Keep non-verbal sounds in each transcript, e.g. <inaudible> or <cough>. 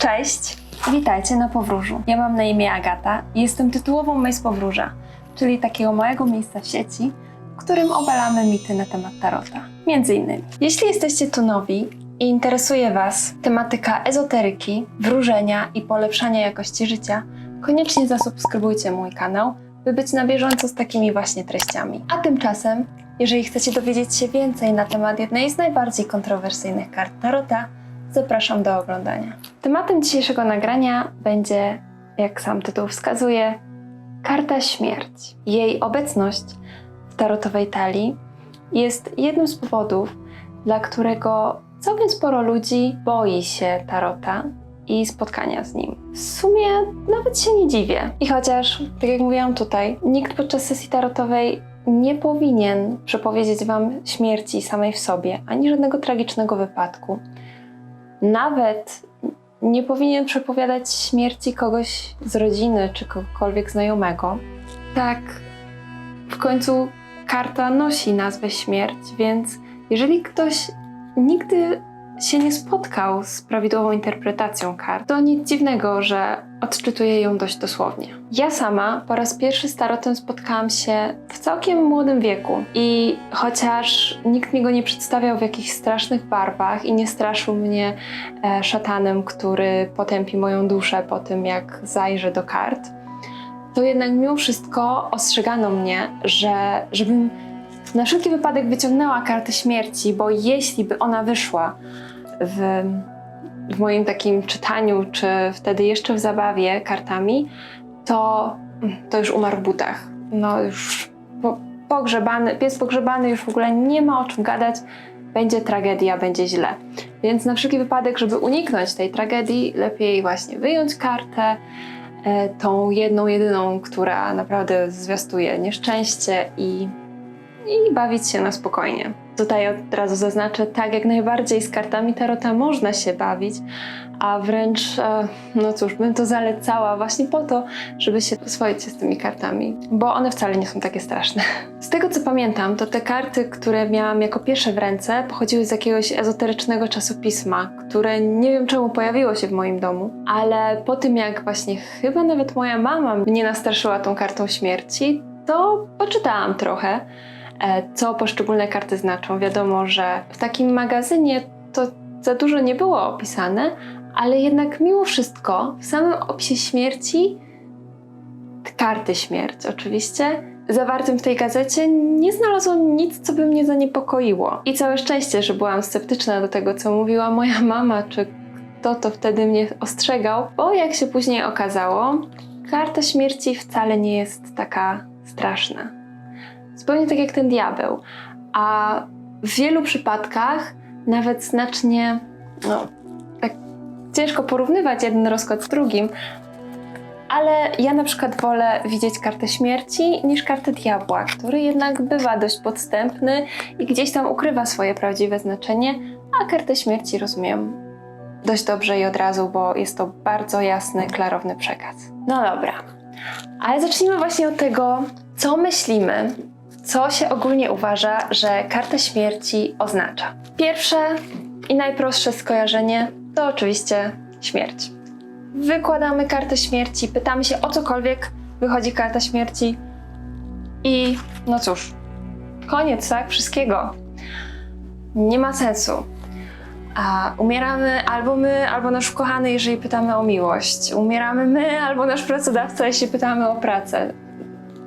Cześć, witajcie na Powróżu. Ja mam na imię Agata i jestem tytułową Mace Powróża, czyli takiego małego miejsca w sieci, w którym obalamy mity na temat tarota. Między innymi. Jeśli jesteście tu nowi i interesuje Was tematyka ezoteryki, wróżenia i polepszania jakości życia, koniecznie zasubskrybujcie mój kanał, by być na bieżąco z takimi właśnie treściami. A tymczasem, jeżeli chcecie dowiedzieć się więcej na temat jednej z najbardziej kontrowersyjnych kart tarota, zapraszam do oglądania. Tematem dzisiejszego nagrania będzie, jak sam tytuł wskazuje, karta śmierć. Jej obecność w tarotowej talii jest jednym z powodów, dla którego całkiem sporo ludzi boi się tarota i spotkania z nim. W sumie nawet się nie dziwię. I chociaż, tak jak mówiłam tutaj, nikt podczas sesji tarotowej nie powinien przepowiedzieć Wam śmierci samej w sobie, ani żadnego tragicznego wypadku, nawet nie powinien przepowiadać śmierci kogoś z rodziny czy kogokolwiek znajomego. Tak, w końcu karta nosi nazwę śmierć, więc jeżeli ktoś nigdy się nie spotkał z prawidłową interpretacją kart, to nic dziwnego, że odczytuje ją dość dosłownie. Ja sama po raz pierwszy z tarotem spotkałam się w całkiem młodym wieku i chociaż nikt mi go nie przedstawiał w jakichś strasznych barwach i nie straszył mnie e, szatanem, który potępi moją duszę po tym, jak zajrzę do kart, to jednak mimo wszystko ostrzegano mnie, że żebym na wszelki wypadek wyciągnęła kartę śmierci, bo jeśli by ona wyszła w, w moim takim czytaniu, czy wtedy jeszcze w zabawie kartami, to, to już umarł w butach. No już po, pogrzebany, pies pogrzebany, już w ogóle nie ma o czym gadać, będzie tragedia, będzie źle. Więc na wszelki wypadek, żeby uniknąć tej tragedii, lepiej właśnie wyjąć kartę, e, tą jedną, jedyną, która naprawdę zwiastuje nieszczęście i i bawić się na spokojnie. Tutaj od razu zaznaczę, tak jak najbardziej z kartami tarota można się bawić, a wręcz, e, no cóż, bym to zalecała właśnie po to, żeby się oswoić z tymi kartami, bo one wcale nie są takie straszne. Z tego co pamiętam, to te karty, które miałam jako pierwsze w ręce, pochodziły z jakiegoś ezoterycznego czasopisma, które nie wiem czemu pojawiło się w moim domu, ale po tym jak właśnie chyba nawet moja mama mnie nastraszyła tą kartą śmierci, to poczytałam trochę co poszczególne karty znaczą. Wiadomo, że w takim magazynie to za dużo nie było opisane, ale jednak mimo wszystko w samym opisie śmierci, karty śmierć oczywiście, zawartym w tej gazecie nie znalazłam nic, co by mnie zaniepokoiło. I całe szczęście, że byłam sceptyczna do tego, co mówiła moja mama, czy kto to wtedy mnie ostrzegał, bo jak się później okazało, karta śmierci wcale nie jest taka straszna. Zupełnie tak jak ten diabeł. A w wielu przypadkach nawet znacznie, no, tak ciężko porównywać jeden rozkład z drugim, ale ja na przykład wolę widzieć kartę śmierci niż kartę diabła, który jednak bywa dość podstępny i gdzieś tam ukrywa swoje prawdziwe znaczenie, a kartę śmierci rozumiem dość dobrze i od razu, bo jest to bardzo jasny, klarowny przekaz. No dobra, ale zacznijmy właśnie od tego, co myślimy, co się ogólnie uważa, że karta śmierci oznacza. Pierwsze i najprostsze skojarzenie to oczywiście śmierć. Wykładamy kartę śmierci, pytamy się o cokolwiek, wychodzi karta śmierci i no cóż, koniec, tak? Wszystkiego. Nie ma sensu. A umieramy albo my, albo nasz ukochany, jeżeli pytamy o miłość. Umieramy my, albo nasz pracodawca, jeśli pytamy o pracę.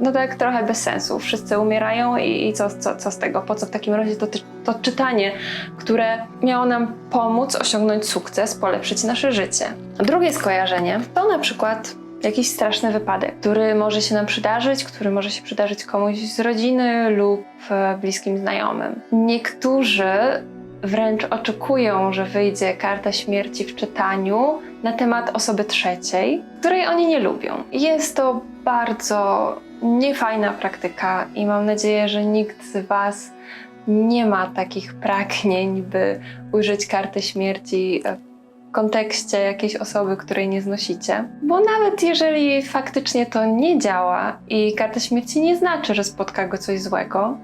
No tak trochę bez sensu. Wszyscy umierają i, i co, co, co z tego? Po co w takim razie to, to czytanie, które miało nam pomóc osiągnąć sukces, polepszyć nasze życie? Drugie skojarzenie to na przykład jakiś straszny wypadek, który może się nam przydarzyć, który może się przydarzyć komuś z rodziny lub e, bliskim znajomym. Niektórzy wręcz oczekują, że wyjdzie karta śmierci w czytaniu na temat osoby trzeciej, której oni nie lubią. Jest to bardzo niefajna praktyka i mam nadzieję, że nikt z Was nie ma takich pragnień, by ujrzeć kartę śmierci w kontekście jakiejś osoby, której nie znosicie. Bo nawet jeżeli faktycznie to nie działa i karta śmierci nie znaczy, że spotka go coś złego,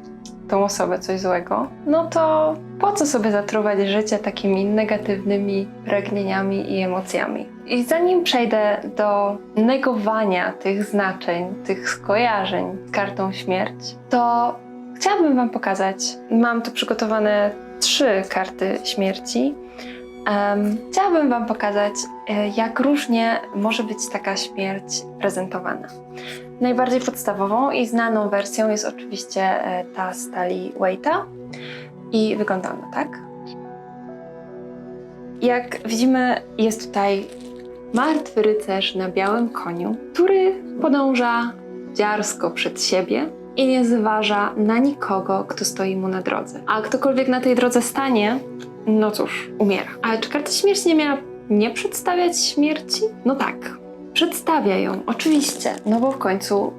tą osobę coś złego, no to po co sobie zatruwać życie takimi negatywnymi pragnieniami i emocjami? I zanim przejdę do negowania tych znaczeń, tych skojarzeń z kartą śmierć, to chciałabym Wam pokazać. Mam tu przygotowane trzy karty śmierci. Em, chciałabym Wam pokazać, e, jak różnie może być taka śmierć prezentowana. Najbardziej podstawową i znaną wersją jest oczywiście e, ta z talii Waita i wygląda ona tak. Jak widzimy, jest tutaj martwy rycerz na białym koniu, który podąża dziarsko przed siebie i nie zważa na nikogo, kto stoi mu na drodze. A ktokolwiek na tej drodze stanie, no cóż, umiera. Ale czy karta śmierci nie miała nie przedstawiać śmierci? No tak, przedstawia ją, oczywiście, no bo w końcu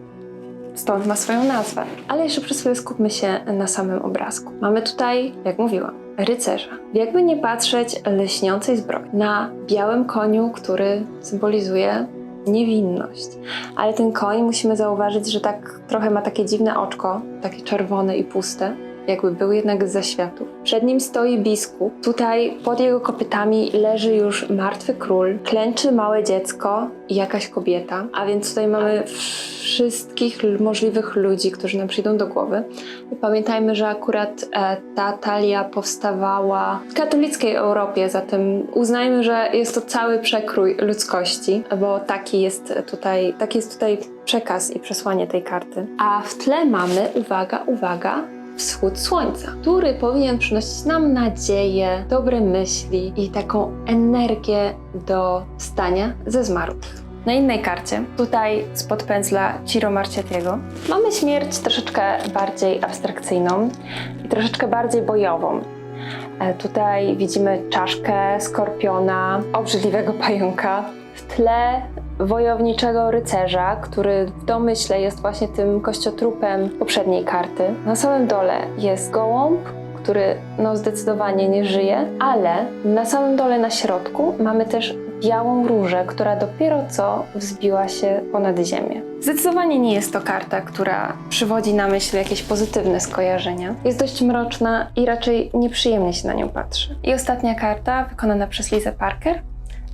stąd ma swoją nazwę. Ale jeszcze przez chwilę skupmy się na samym obrazku. Mamy tutaj, jak mówiłam, rycerza. Jakby nie patrzeć lśniącej zbroi na białym koniu, który symbolizuje niewinność. Ale ten koń musimy zauważyć, że tak trochę ma takie dziwne oczko, takie czerwone i puste. Jakby był jednak z zaświatów. Przed nim stoi biskup. Tutaj pod jego kopytami leży już martwy król. Klęczy małe dziecko i jakaś kobieta. A więc tutaj mamy wszystkich możliwych ludzi, którzy nam przyjdą do głowy. Pamiętajmy, że akurat e, ta talia powstawała w katolickiej Europie, zatem uznajmy, że jest to cały przekrój ludzkości, bo taki jest tutaj, taki jest tutaj przekaz i przesłanie tej karty. A w tle mamy, uwaga, uwaga, wschód słońca, który powinien przynosić nam nadzieję, dobre myśli i taką energię do wstania ze zmarłych. Na innej karcie, tutaj spod pędzla Ciro Marciatiego, mamy śmierć troszeczkę bardziej abstrakcyjną i troszeczkę bardziej bojową. E, Tutaj widzimy czaszkę skorpiona, obrzydliwego pająka. W tle wojowniczego rycerza, który w domyśle jest właśnie tym kościotrupem poprzedniej karty. Na samym dole jest gołąb, który no zdecydowanie nie żyje, ale na samym dole na środku mamy też białą różę, która dopiero co wzbiła się ponad ziemię. Zdecydowanie nie jest to karta, która przywodzi na myśl jakieś pozytywne skojarzenia. Jest dość mroczna i raczej nieprzyjemnie się na nią patrzy. I ostatnia karta, wykonana przez Lizę Parker,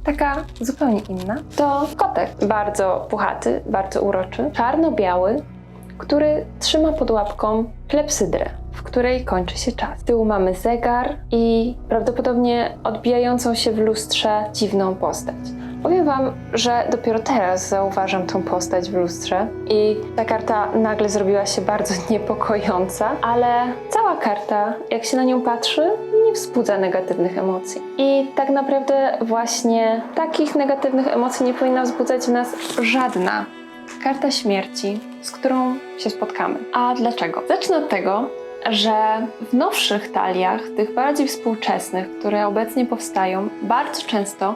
taka zupełnie inna, to kotek. Bardzo puchaty, bardzo uroczy, czarno-biały, który trzyma pod łapką klepsydrę, w której kończy się czas. Z tyłu mamy zegar i prawdopodobnie odbijającą się w lustrze dziwną postać. Powiem Wam, że dopiero teraz zauważam tą postać w lustrze i ta karta nagle zrobiła się bardzo <laughs> niepokojąca, ale cała karta, jak się na nią patrzy, nie wzbudza negatywnych emocji. I tak naprawdę właśnie takich negatywnych emocji nie powinna wzbudzać w nas żadna karta śmierci, z którą się spotkamy. A dlaczego? Zacznę od tego, że w nowszych taliach, tych bardziej współczesnych, które obecnie powstają, bardzo często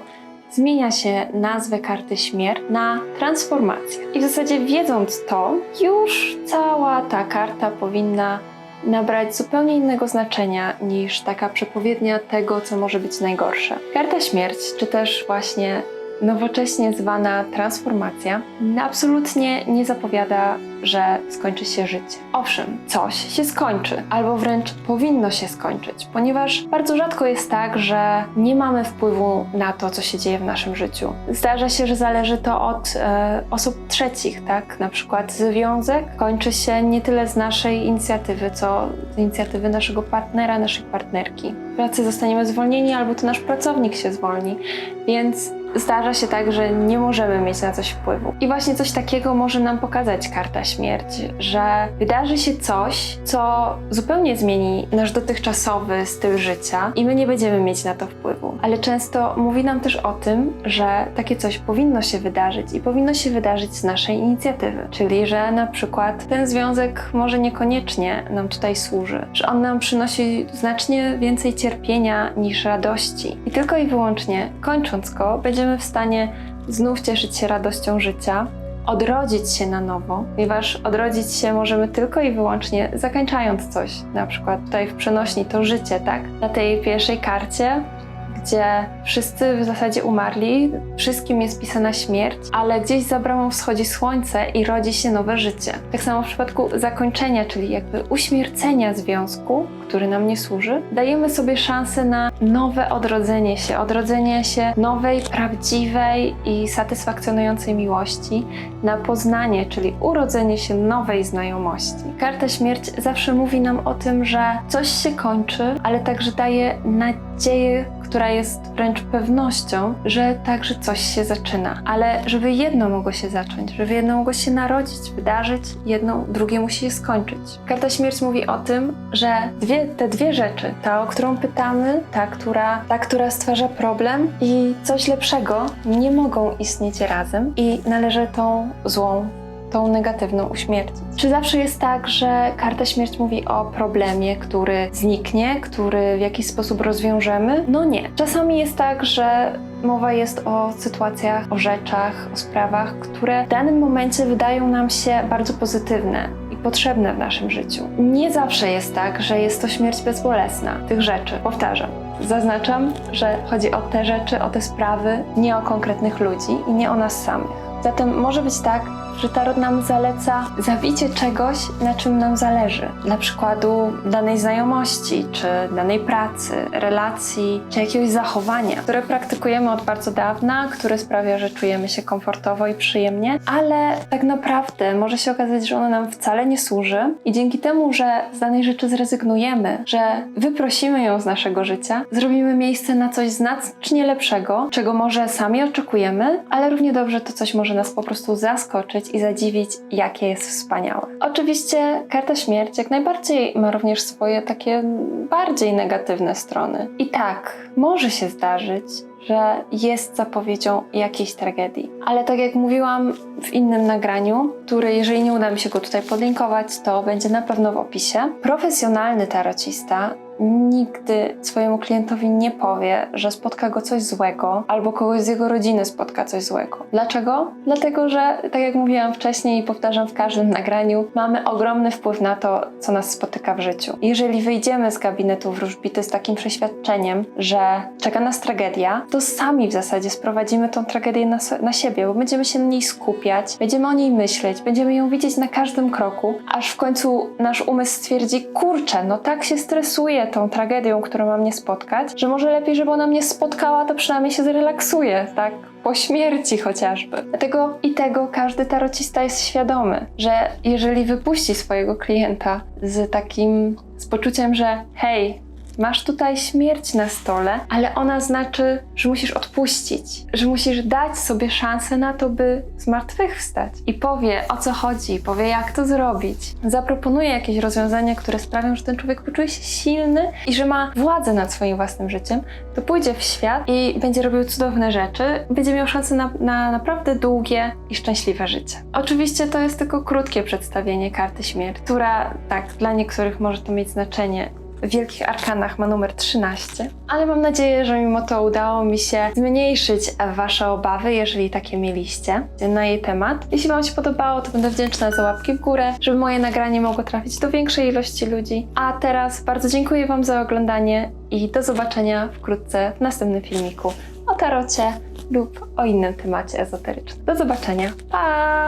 zmienia się nazwę karty śmierć na transformację. I w zasadzie wiedząc to, już cała ta karta powinna nabrać zupełnie innego znaczenia niż taka przepowiednia tego, co może być najgorsze. Karta śmierć, czy też właśnie nowocześnie zwana transformacja, absolutnie nie zapowiada, że skończy się życie. Owszem, coś się skończy, albo wręcz powinno się skończyć, ponieważ bardzo rzadko jest tak, że nie mamy wpływu na to, co się dzieje w naszym życiu. Zdarza się, że zależy to od e, osób trzecich, tak? Na przykład związek kończy się nie tyle z naszej inicjatywy, co z inicjatywy naszego partnera, naszej partnerki. W pracy zostaniemy zwolnieni, albo to nasz pracownik się zwolni, więc zdarza się tak, że nie możemy mieć na coś wpływu. I właśnie coś takiego może nam pokazać karta śmierć, że wydarzy się coś, co zupełnie zmieni nasz dotychczasowy styl życia i my nie będziemy mieć na to wpływu. Ale często mówi nam też o tym, że takie coś powinno się wydarzyć i powinno się wydarzyć z naszej inicjatywy. Czyli, że na przykład ten związek może niekoniecznie nam tutaj służy, że on nam przynosi znacznie więcej cierpienia niż radości. I tylko i wyłącznie kończąc go, będziemy w stanie znów cieszyć się radością życia, odrodzić się na nowo, ponieważ odrodzić się możemy tylko i wyłącznie zakończając coś. Na przykład tutaj w przenośni to życie, tak? Na tej pierwszej karcie, gdzie wszyscy w zasadzie umarli, wszystkim jest pisana śmierć, ale gdzieś za bramą wschodzi słońce i rodzi się nowe życie. Tak samo w przypadku zakończenia, czyli jakby uśmiercenia związku, który nam nie służy, dajemy sobie szansę na nowe odrodzenie się, odrodzenie się nowej, prawdziwej i satysfakcjonującej miłości, na poznanie, czyli urodzenie się nowej znajomości. Karta śmierć zawsze mówi nam o tym, że coś się kończy, ale także daje nadzieję, która jest wręcz pewnością, że także coś się zaczyna. Ale żeby jedno mogło się zacząć, żeby jedno mogło się narodzić, wydarzyć, jedno, drugie musi się skończyć. Karta śmierć mówi o tym, że dwie, te dwie rzeczy, ta, o którą pytamy, ta która, ta, która stwarza problem i coś lepszego, nie mogą istnieć razem i należy tą złą tą negatywną uśmiercić. Czy zawsze jest tak, że karta śmierć mówi o problemie, który zniknie, który w jakiś sposób rozwiążemy? No nie. Czasami jest tak, że mowa jest o sytuacjach, o rzeczach, o sprawach, które w danym momencie wydają nam się bardzo pozytywne potrzebne w naszym życiu. Nie zawsze jest tak, że jest to śmierć bezbolesna tych rzeczy. Powtarzam. Zaznaczam, że chodzi o te rzeczy, o te sprawy, nie o konkretnych ludzi i nie o nas samych. Zatem może być tak, że tarot nam zaleca zabicie czegoś, na czym nam zależy. Dla przykładu danej znajomości, czy danej pracy, relacji, czy jakiegoś zachowania, które praktykujemy od bardzo dawna, które sprawia, że czujemy się komfortowo i przyjemnie, ale tak naprawdę może się okazać, że ono nam wcale nie służy i dzięki temu, że z danej rzeczy zrezygnujemy, że wyprosimy ją z naszego życia, zrobimy miejsce na coś znacznie lepszego, czego może sami oczekujemy, ale równie dobrze to coś może nas po prostu zaskoczyć i zadziwić, jakie jest wspaniałe. Oczywiście karta śmierć jak najbardziej ma również swoje takie bardziej negatywne strony. I tak, może się zdarzyć, że jest zapowiedzią jakiejś tragedii. Ale tak jak mówiłam w innym nagraniu, które jeżeli nie uda mi się go tutaj podlinkować, to będzie na pewno w opisie. Profesjonalny tarocista nigdy swojemu klientowi nie powie, że spotka go coś złego, albo kogoś z jego rodziny spotka coś złego. Dlaczego? Dlatego, że tak jak mówiłam wcześniej i powtarzam w każdym nagraniu, mamy ogromny wpływ na to, co nas spotyka w życiu. Jeżeli wyjdziemy z gabinetu wróżbity z takim przeświadczeniem, że czeka nas tragedia, to sami w zasadzie sprowadzimy tą tragedię na, na siebie, bo będziemy się na niej skupiać, będziemy o niej myśleć, będziemy ją widzieć na każdym kroku, aż w końcu nasz umysł stwierdzi, kurczę, no tak się stresuje tą tragedią, która ma mnie spotkać, że może lepiej, żeby ona mnie spotkała, to przynajmniej się zrelaksuje, tak? Po śmierci chociażby. Dlatego i tego każdy tarocista jest świadomy, że jeżeli wypuści swojego klienta z takim, z poczuciem, że hej, Masz tutaj śmierć na stole, ale ona znaczy, że musisz odpuścić, że musisz dać sobie szansę na to, by zmartwychwstać. I powie o co chodzi, powie jak to zrobić. Zaproponuje jakieś rozwiązania, które sprawią, że ten człowiek poczuje się silny i że ma władzę nad swoim własnym życiem, to pójdzie w świat i będzie robił cudowne rzeczy, będzie miał szansę na, na naprawdę długie i szczęśliwe życie. Oczywiście to jest tylko krótkie przedstawienie karty śmierci, która tak, dla niektórych może to mieć znaczenie w Wielkich Arkanach ma numer 13, ale mam nadzieję, że mimo to udało mi się zmniejszyć Wasze obawy, jeżeli takie mieliście, na jej temat. Jeśli Wam się podobało, to będę wdzięczna za łapki w górę, żeby moje nagranie mogło trafić do większej ilości ludzi. A teraz bardzo dziękuję Wam za oglądanie i do zobaczenia wkrótce w następnym filmiku o tarocie lub o innym temacie ezoterycznym. Do zobaczenia. Pa!